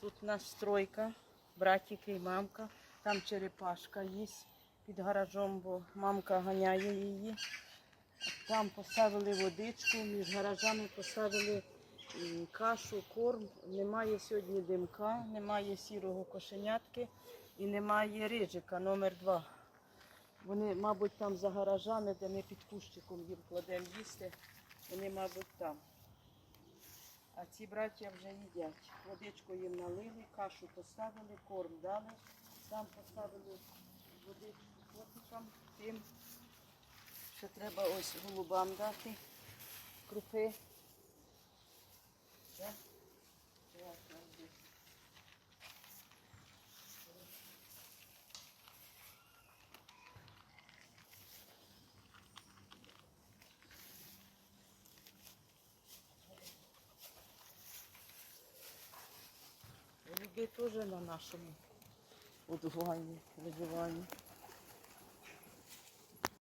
Тут у нас стройка, братики і мамка. Там черепашка їсть під гаражом, бо мамка ганяє її. Там поставили водичку, між гаражами поставили кашу, корм. Немає сьогодні димка, немає сірого кошенятки і немає рижика номер два. Вони, мабуть, там за гаражами, де ми під кущиком їм кладемо їсти, вони, мабуть, там. А ці браття вже їдять. Водичку їм налили, кашу поставили, корм дали. Там поставили водичку котикам, тим. Ще треба ось голубам дати крупи. Голуби теж на нашому удуванні, виживанні.